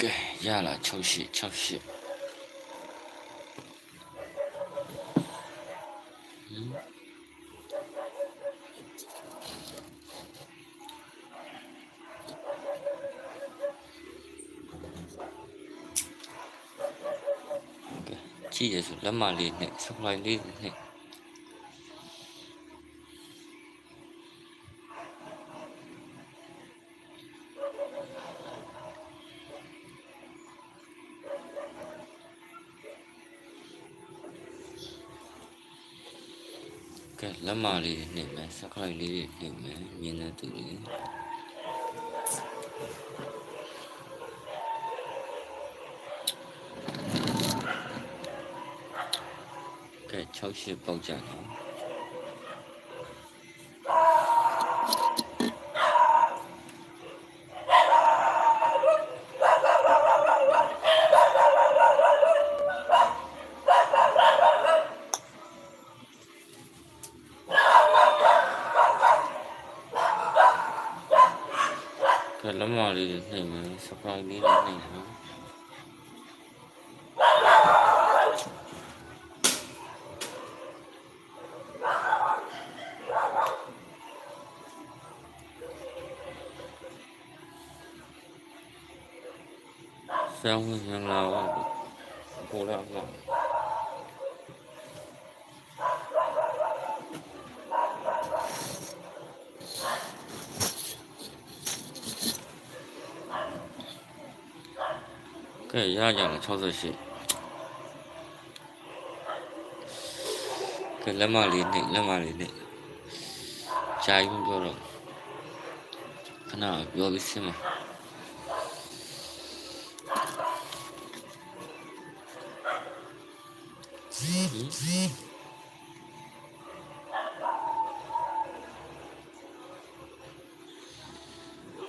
ကဲရလာ68 68ကဲကြည့်ရဆိုလက်မလေးနဲ့စပလို က်လေးနဲ့ကဲလက်မလေးနဲ့မယ်စပလိုက်လေးနဲ့မယ်မြင်တဲ့သူလေးကဲ68ပေါက်ကြနော်ကဲလက်မလေးနှိမ့် မယ်စပရိုက်လေးနှိမ့်နော်ဆောင်းဝင်လာတော့ပေါ်လာလာ ကဲရကြလား68ကဲလက်မလေးနဲ့လက်မလေးနဲ့ဂျာယူပြောတော့ခဏပြောပြီးစမ်းမ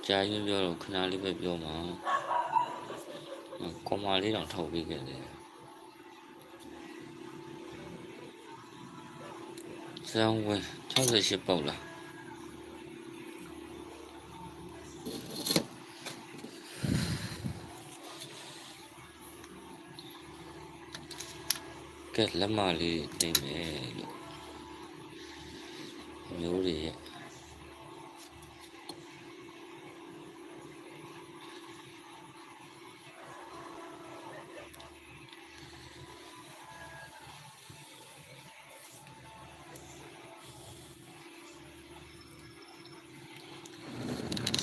ကြာရင်ပြောတော့ခဏလေးပဲပြောမှာ ကွန်မာလေးတောင်ထုတ်ပေးခဲ့တယ်ဇန်ဝင်68ပေါက်လားကဲလက်မလေးနေမယ်လို့မျိုးတွေရဲ့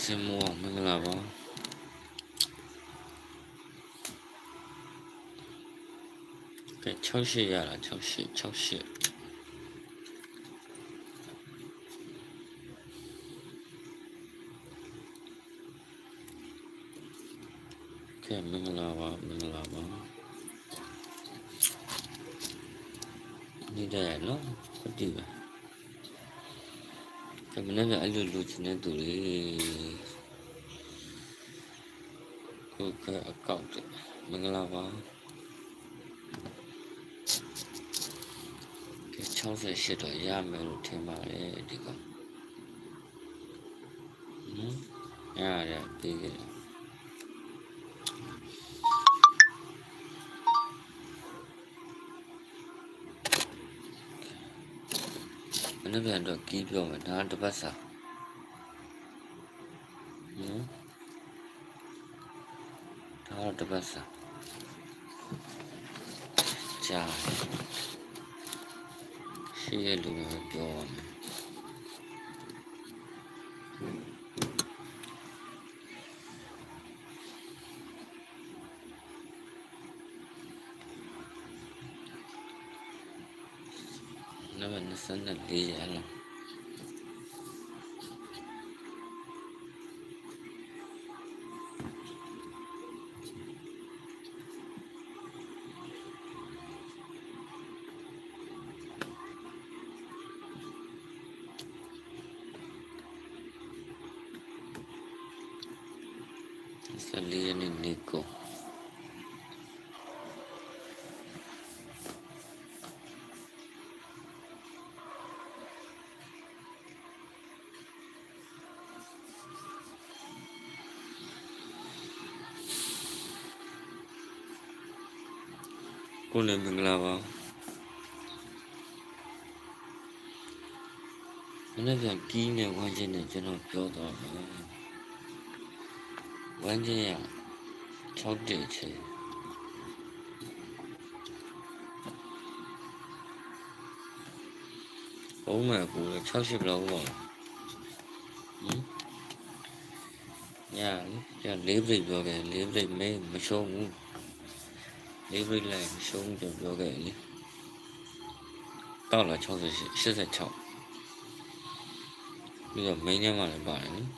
စင်မောမင်္ဂလာပါကဲ 68ရတာ68 68ကဲမင်္ဂလာပါမင်္ဂလာပါနေတယ်နော်ဟုတ်တယ်ပါကဲမနေ့ကအဲ့လိုလူချင်တဲ့သူတွေကိုကအကောင့်မင်္ဂလာပါ 68တော့ရမယ်လို့ထင်ပါတယ်ဒီကောင်ဟမ်အဲ့ဒါပြီးခဲ့တယ်မနေ့ပြန်တော့ကီးပြောမယ်ဒါတပတ်စာနော်ဒါတပတ်စာကြာ 谢谢你们给我们那么你真的理解了 Salía en el Nico. ကိုလည်းမင်္ဂလာပါမနေ့ကကီးနဲ့ဝမ်းချင်းနဲ့ကျွန်တော်ပြောတော့တယ် ဝမ်းချင်းရ6တိချေဘုံမဲ့ကိုလည်း60ဘလောက်ပါဟင်ညာလေ၄ပြိပြောခဲ့၄ပြိမဲမရှုံးဘူးလေးဘရိတ်လိုက်ရှုံးကြပြောခဲ့လေတောက်လာ68 86ပြီးတော့ main ထဲမှာလည်းပါတယ်နော်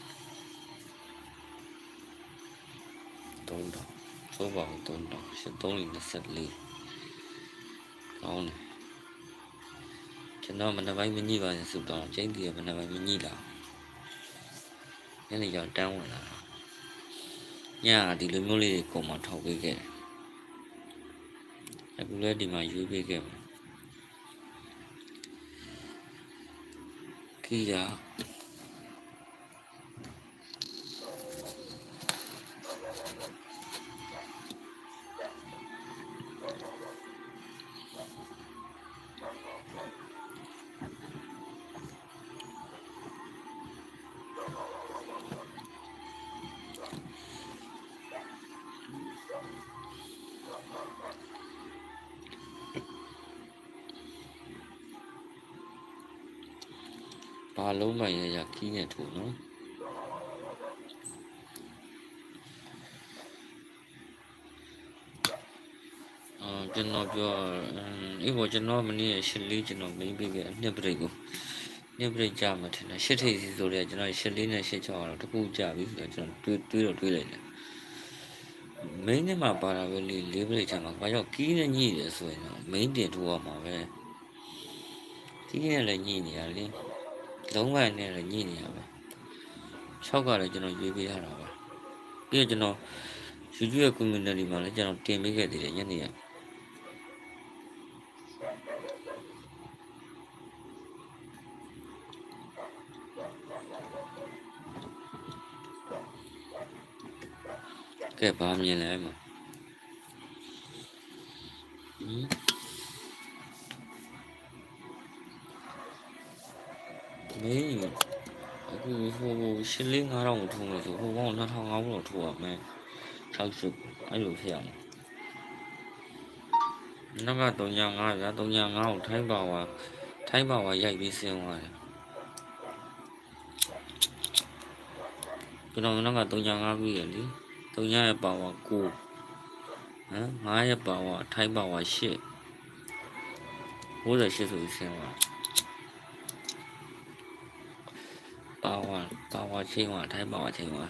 3တောင်သိုးပါဘူး3တောင်8324ကောင်းတယ်ကျွန်တော်မနက်ပိုင်းမညိပါရင်စုတော့ကျင်းတည်မနက်ပိုင်းမညိလာညနေကျတန်းဝင်လာညဒီလိုမျိုးလေးတွေကုန်မှထောက်ပေးခဲ့တယ်အခုလည်းဒီမှာရွေးပေးခဲ့မယ်ခီးရ ဘာလုံးမှရရခီးနေထို့နော်အာကျွန်တော်ပြောအေးဘောကျွန်တော်မနေ့ရှစ်လေးကျွန်တော်မင်းပေးခဲ့နှစ်ပရိတ်ကိုနှစ်ပရိတ်ကြာမှထင်တယ်ရှစ်ထိပ်စီဆိုတော့ကျွန်တော်ရှစ်လေးနဲ့ရှစ်ချောင်းတော့တခုကြာပြီဆိုတော့ကျွန်တော်တွေးတွေးတော့တွေးလိုက်တယ်မင်းနဲ့မှာပါတာပဲလေးလေးပရိတ်ချမှာဘာကြောင့်ကီးနဲ့ညှိတယ်ဆိုရင်တော့မင်းတင်ထိုးရမှာပဲကီးနဲ့လည်းညှိနေရလေ လုံးဝနဲ့လည်းညှိနေရပဲ6ကလည်းကျွန်တော်ရွေးပေးရတာပါပြီးတော့ကျွန်တော် YouTube ရဲ့ community မှာလည်းကျွန်တော်တင်ပေးခဲ့သေးတယ်ညနေကကဲဘာမြင်လဲမှာဟင် မင်းအခုဟိုရှင်းလေး9000ကိုထုံးလို့ဆိုဟိုကောင်2500လောက်ထိုးရမယ်60အဲ့လိုဖြစ်အောင်နောက်က3ညာ5ဗျာ3ညာ5ကိုထိုင်းပါဝါထိုင်းပါဝါရိုက်ပြီးဆင်းသွားတယ်ကျွန်တော်နောက်က3ညာ5ပြီးရလေ3ညာရဲ့ပါဝါ9ဟမ်5ရဲ့ပါဝါထိုင်းပါဝါ8 58ဆိုပြီးဆင်းသွား ပါဝါပါဝါချင်းဝါထိုင်းပါဝါချင်းဝါ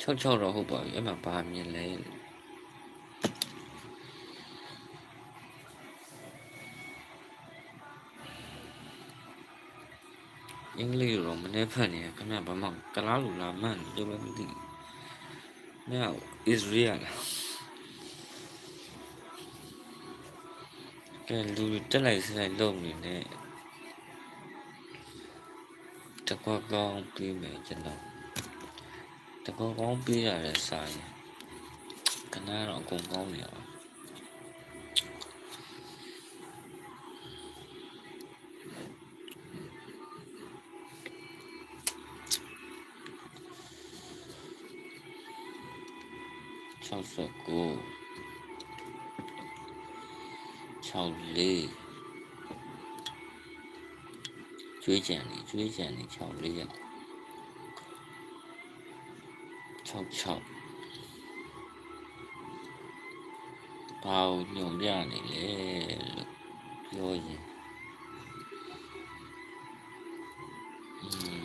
66တော့ဟုတ်ပါပြီအဲ့မှာဘာမြင်လဲအင်္ဂလိပ်လိုမနေဖက်နေခင်ဗျဘာမှကလားလူလာမှန်လို့လည်းမသိဘူး။မြောက် Israel ကဲလူတက်လိုက်စလိုက်လုံနေနဲ့တကွာကောင်းပြီးမယ် Tao có con pi mẹ trên đầu Tao có con pi là để xài Cái này nó cũng có nhỏ Chào sợ cô Chào lê ကျွေးကြံနေကျွေးကြံနေ6 4ရက်6 6ဘာကိုညွန်ပြနေလဲလို့ပြောရင်อืม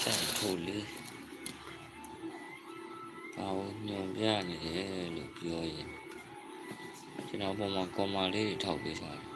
ဆက်ထိုးလေးဘာကိုညွန်ပြနေလဲလို့ပြောရင်ကျွန်တော်ပုံမှန်ကွန်မာလေးတွေထောက်ပေးထားတယ်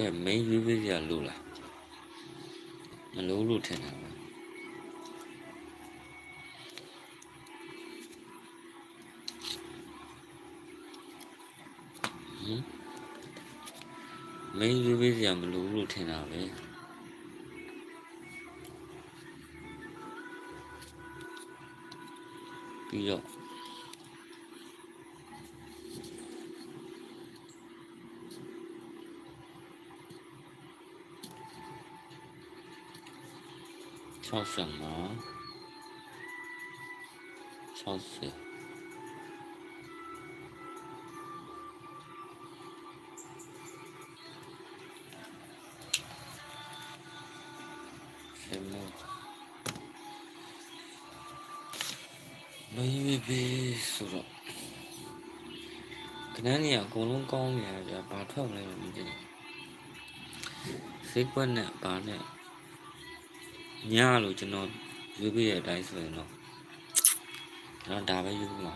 ကဲ main ရွေးပေးကြလို့လားမလို့လို့ထင်တာပါဟင် main ရွေးပေးကြမလို့လို့ထင်တာပဲပြီးတော့ 65 60 baby ဆိုတော့ခဏနေအကုန်လုံးကောင်းနေရကြဘာထွက်မလဲမသိဘူးစိတ်ကွက်နဲ့ဘာနဲ့ ညလို့ကျွန်တော်ရွေးပြရတဲ့အတိုင်းဆိုရင်တော့ကျွန်တော်ဒါပဲရွေးမှာ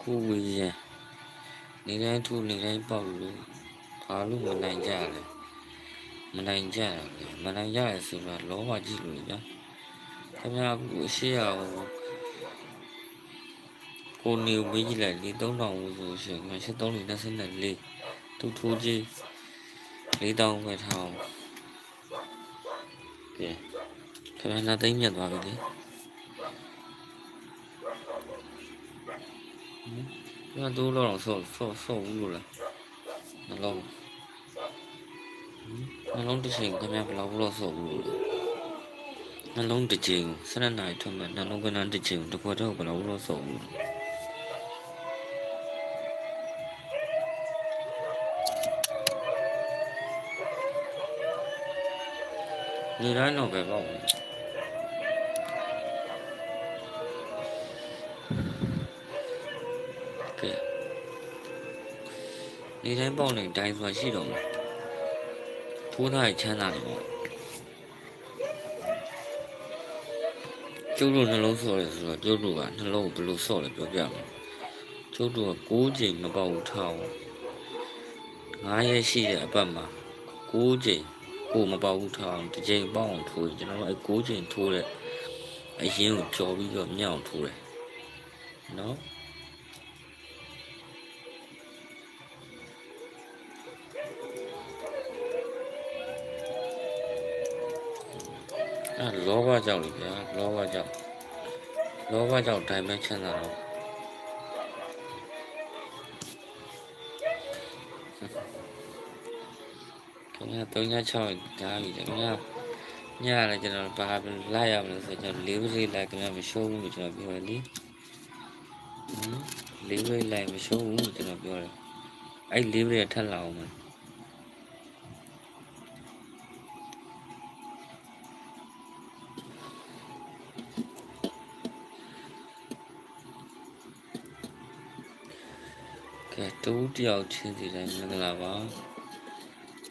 ခုဝေးရင်နေတိုင်းထူနေတိုင်းပေါက်လို့ဘာလို့မနိုင်ကြလဲ မနိုင်ကြတယ်မနိုင်ကြရဆိုတော့လောဘကြီးလို့ကြာခင်ဗျားအခုအရှိရအောင်ကိုနေမေးကြည့်လိုက်လေ3000ဦးဆိုရှင်ခင်ဗျာ7324သူထိုးကြီး4000ပဲထားအောင်ကဲခင်ဗျားနာသိမ့်မြတ်သွားပြီလေဟမ်ကျွန်တော်တော့ဆော့ဆော့ဆော့ဘူးလို့လားနှလုံး နှလုံးတစ်ချိန်ခင်ဗျားဘယ်လောက်လို့ဆော့ဘူးလို့လဲနှလုံးတစ်ချိန်12နာရီထွက်မဲ့နှလုံးကနန်းတစ်ချိန်တခွက်တော့ဘယ်လောက်လို့ဆော့ဘူးလို့နေတိုင်းတော့ပဲပေါ့ကဲနေတိုင်းပေါ့နေတိုင်းဆိုတာရှိတော့မ ယ်ထိုးသားချမ်းသာတယ်ပေါ့ကျုပ်တို့နှလုံးဆော့တယ်ဆိုတော့ကျုပ်တို့ကနှလုံးကိုဘယ်လိုဆော့လဲပြောပြမယ်ကျုပ်တို့က6ချိန်မပေါက်ဘူးထားအောင်9ရက်ရှိတဲ့အပတ်မှာ6ချိန်ကိုမပေါက်ဘူးထားအောင်တစ်ချိန်ပေါက်အောင်ထိုးရင်ကျွန်တော်တို့အဲ6ချိန်ထိုးတဲ့အရင်ကိုကြော်ပြီးတော့မြောက်ထိုးတယ်နော် အဲလောဘကြောင့်လေဗျာလောဘကြောင့်လောဘကြောင့်တိုင်းမဲ့ချမ်းသာတော့ခင်ဗျာ396ဒါပြီခင်ဗျာညလည်းကျွန်တော်ဘာလိုက်ရမလဲဆိုကျွန်တော်လေးပစိလိုက်ခင်ဗျာမရှုံးဘူးလို့ကျွန်တော်ပြောတယ်လေဟမ်လေးပစိလိုက်မရှုံးဘူးလို့ကျွန်တော်ပြောတယ်အဲ့လေးပစိထက်လာအောင် ကဲတူတယောက်ချင်းစီတိုင်းမင်္ဂလာပါ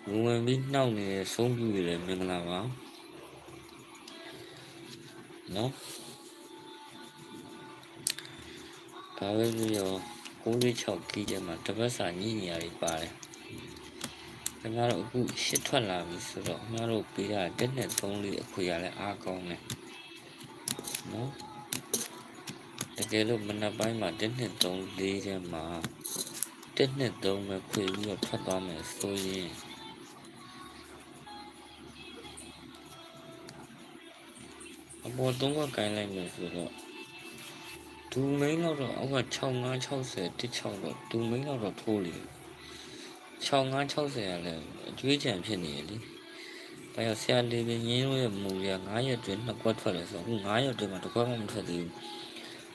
ဝင်ဝင်ပြီးနှောက်နေတဲ့ဆုံးပြူတွေလည်းမင်္ဂလာပါနော်ဒါပဲပြီးတော့96ကီးကျမှတပတ်စာညညရာတွေပါတယ်ခင်ဗျားတို့အခုရှစ်ထွက်လာပြီဆိုတော့ခင်ဗျားတို့ပေးတာတက်နဲ့3လေးအခွေရလဲအားကောင်းတယ်နော်တကယ်လို့မနက်ပိုင်းမှာတက်နဲ့3လေးထဲမှာ တက်နဲ့3ပဲခွေပြီးတော့ထွက်သွားမယ်ဆိုရင်အပေါ်3ကကိုင်းလိုက်မယ်ဆိုတော့ဒူမိန်းတော့အောက်က6560 16တော့ဒူမိန်းတော့ထိုးလေ6560ရလဲအကျွေးကြံဖြစ်နေရလေဒါရဆရာလေးပင်ရင်းတို့ရဲ့မူရ9ရက်တွင်နှစ်ကွက်ထွက်လဲဆိုအခု9ရက်တွင်မှာတစ်ကွက်မှမထွက်သေးဘူး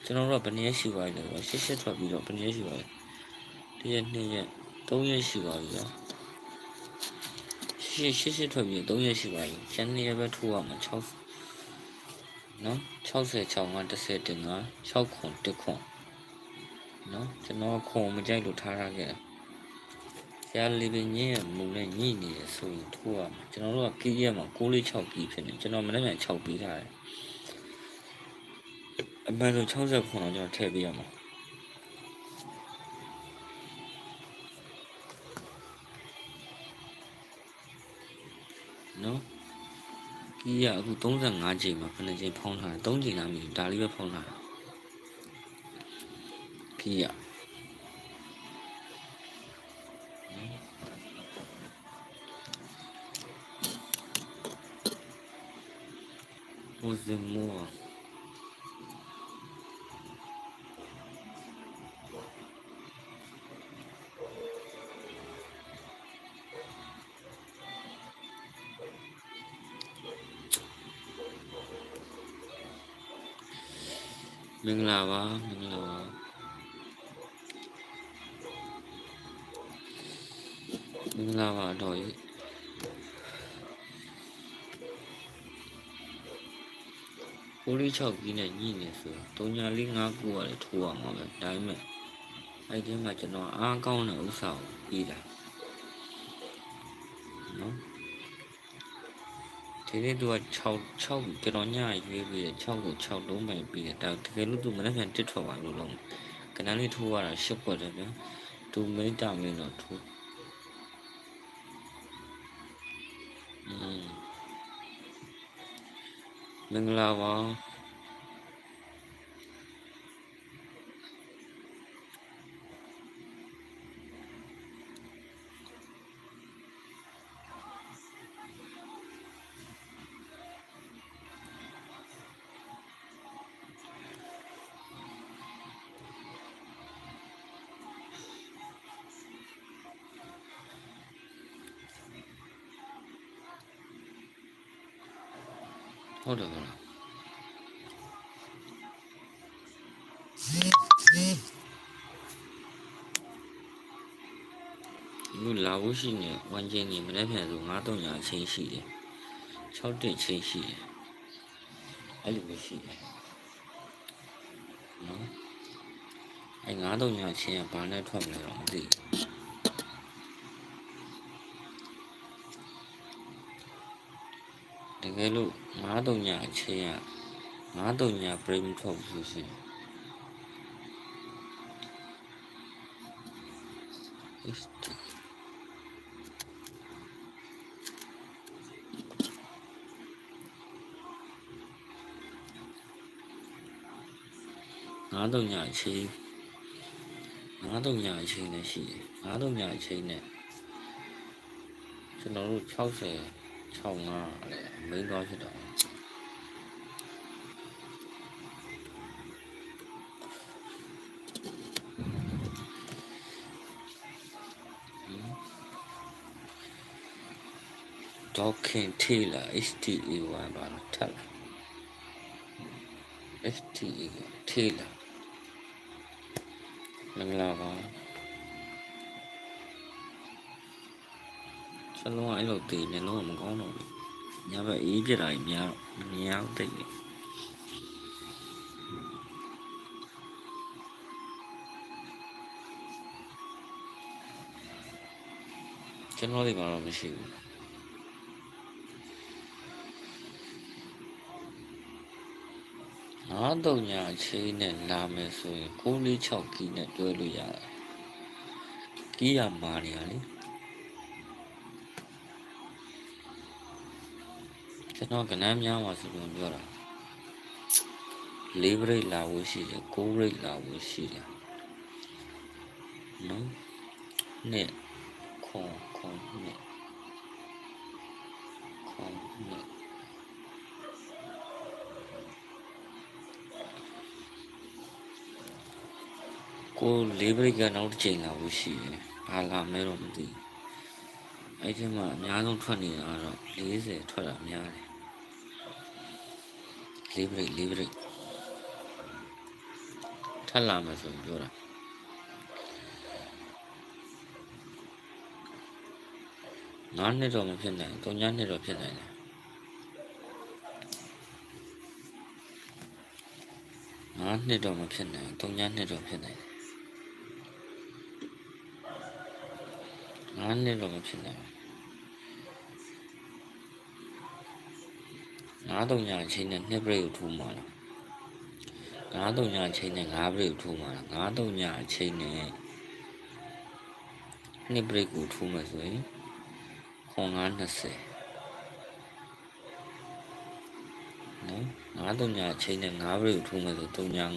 ကျွန်တော်တို့ကဘယ်နည်းရှိပါလဲရှစ်ရှစ်ထွက်ပြီးတော့ဘယ်နည်းရှိပါလဲ ဒီရက်2ရက်3ရက်ရှိပါပြီဗျာရှစ်ရှစ်ရှစ်ထွက်ပြီး3ရက်ရှိပါပြီကျန်2ရက်ပဲထိုးရမှာ60နော်66 5 10တင်က6ခွန်1ခွန်နော်ကျွန်တော်ခွန်မကြိုက်လို့ထားထားခဲ့တယ်ဆရာလေးပင်ညင်းရဲ့မူနဲ့ညှိနေရဆိုရင်ထိုးရမှာကျွန်တော်တို့ကကီးရက်မှာ646ကီးဖြစ်နေကျွန်တော်မနေ့က6ပြီးထားတယ်အမှန်ဆို60ခွန်တော့ကျွန်တော်ထည့်ပေးရမှာ နော်ကြီးရအခု35ချိန်မှာခဏချိန်ဖုံးထားတယ်3ချိန်လားမသိဘူးဒါလေးပဲဖုံးထားတာကြီးရဟိုစမော မင်္ဂလာပါမင်္ဂလာပါမင်္ဂလာပါတော့ရေကိုလေး6ကြီးနဲ့ညှိနေဆိုတော့3ညာလေး5ခုကလည်းထိုးအောင်ပါပဲဒါပေမဲ့အဲ့ဒီမှာကျွန်တော်အားကောင်းတဲ့ဥစ္စာကိုပြီးတာ ဒီနေ့သူက6 6ကျွန်တော်ညရွေးပြီး6ကို6လုံးပိုင်ပြီးတယ်ဒါတကယ်လို့သူမနေ့ကတစ်ထွက်ပါလို့လုံးကနန်းလေးထိုးရတာရှစ်ပွက်တယ်ဗျာသူမိတ်တာမင်းတော့ထိုးอืมမင်္ဂလာပါ ဟုတ်တယ်မလားလူလာဖို့ရှိနေဝမ်းချင်းနေမနေ့ပြန်ဆို900ညာချင်းရှိတယ်6တက်ချင်းရှိတယ်အဲ့လိုပဲရှိတယ်နော်အဲ့900ညာချင်းကဘာနဲ့ထွက်မလဲတော့မသိဘူး တကယ်လို့900ညာချင်းက900ညာ prime ထုတ်လို့ရှိရင် Este. ngã đâu nhà chi ngã đâu nhà chi này gì ngã đâu nhà chi này cho nó cháu sẽ cháu ngà mấy đó chứ đó Talking Taylor STE 1ပါတော့ထပ်လာ STE Taylor မင်္ဂလာပါ စလုံးအဲ့လိုတည်နေလုံးမကောင်းတော့ဘူးညဘက်အေးပြတာကြီးများတော့မများတိတ်နေကျွန်တော်ဒီမှာတော့မရှိဘူးငါးတုံညာအချိန်နဲ့လာမယ်ဆိုရင်646ကီးနဲ့တွဲလို့ရတယ်ကီးရမာနေရလေ ကျွန်တော်ကနန်းများမှာဆိုလို့ပြောတာလေးဘရိတ်လာဖို့ရှိတယ်ကိုးဘရိတ်လာဖို့ရှိတယ်နော်နဲ့ခွန်ခွန်နဲ့ခွန်နဲ့ကိုလေးဘရိတ်ကနောက်တစ်ချိန်လာဖို့ရှိတယ်ဘာလာမဲတော့မသိဘူးအဲ့ဒီမှာအများဆုံးထွက်နေတာကတော့40ထွက်တာများတယ် လေးဘရိတ်လေးဘရိတ်ထပ်လာမယ်ဆိုရင်ပြောတာငါးနှစ်တော့မဖြစ်နိုင်သုံးညနှစ်တော့ဖြစ်နိုင်တယ်ငါးနှစ်တော့မဖြစ်နိုင်သုံးညနှစ်တော့ဖြစ်နိုင်တယ်ငါးနှစ်တော့မဖြစ်နိုင် ငါးသုံးညအချိန်နဲ့နှစ်ပြည့်ကိုထူမှာလားငါးသုံးညအချိန်နဲ့ငါးပြည့်ကိုထူမှာလားငါးသုံးညအချိန်နဲ့နှစ်ပြည့်ကိုထူမှာဆိုရင်ခွန်ငါး20နော်ငါးသုံးညအချိန်နဲ့ငါးပြည့်ကိုထူမှာဆိုသုံးည9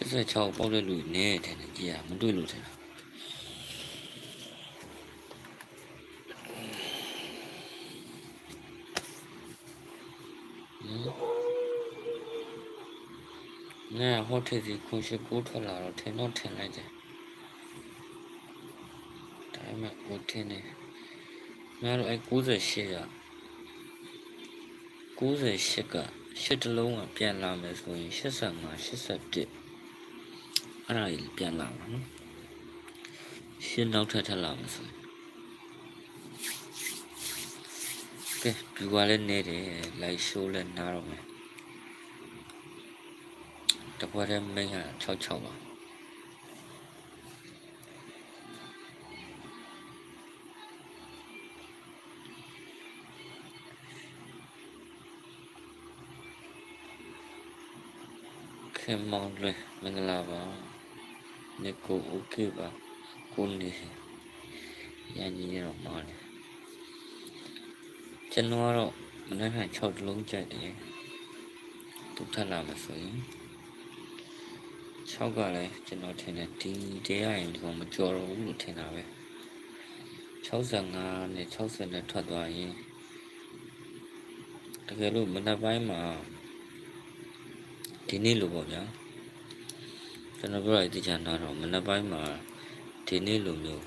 86ပေါက်တဲ့လူနေတယ်နဲ့ကြည်ရမတွေ့လို့ထင်တာနဲဟိုထက်စီခွန်ရှိကိုထွက်လာတော့ထင်တော့ထင်လိုက်တယ်ဒါပေမဲ့ကိုထင်နေငါတို့အဲ98က98ကရှစ်တလုံးကပြန်လာမယ်ဆိုရင်85 81 အဲ့ဒါကြီးပြန်လာမှာနော်ရှင်းနောက်ထပ်ထပ်လာမှာဆိုရင်ကဲဒီကလည်းနေတယ်လိုက်ရှိုးလည်းနားတော့မယ်တပွဲတည်းမိန်းက66ပါခင်မောင်လွင်မင်္ဂလာပါ နေကို okay ပါကိုနေရန်ကြီးရောပါလေကျွန်တော်ကတော့မနက်က6တလုံးကြိုက်တယ်သူထပ်လာမှဆိုရင်6ကလည်းကျွန်တော်ထင်တယ်ဒီတရားရင်ဒီကောင်မကြော်တော့ဘူးလို့ထင်တာပဲ65နဲ့60နဲ့ထွက်သွားရင်တကယ်လို့မနက်ပိုင်းမှာဒီနေ့လိုပေါ့ဗျာ ကျွန်တော်ပြောရတဲ့ကြံတော့မနက်ပိုင်းမှာဒီနေ့လိုမျိုး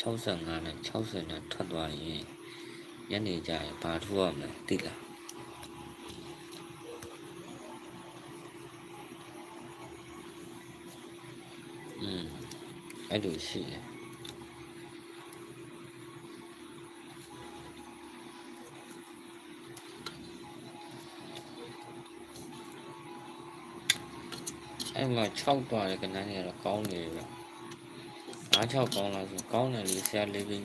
65နဲ့60နဲ့ထွက်သွားရင်ညနေကျရင်ဘာထူရမလဲသိလားอืมအဲ့လိုရှိတယ် အဲ့မှာ6သွားတယ်ကနန်းကြီးကတော့ကောင်းနေပြီဗျာအား6ကောင်းလားဆိုကောင်းတယ်လေဆရာလေးပင်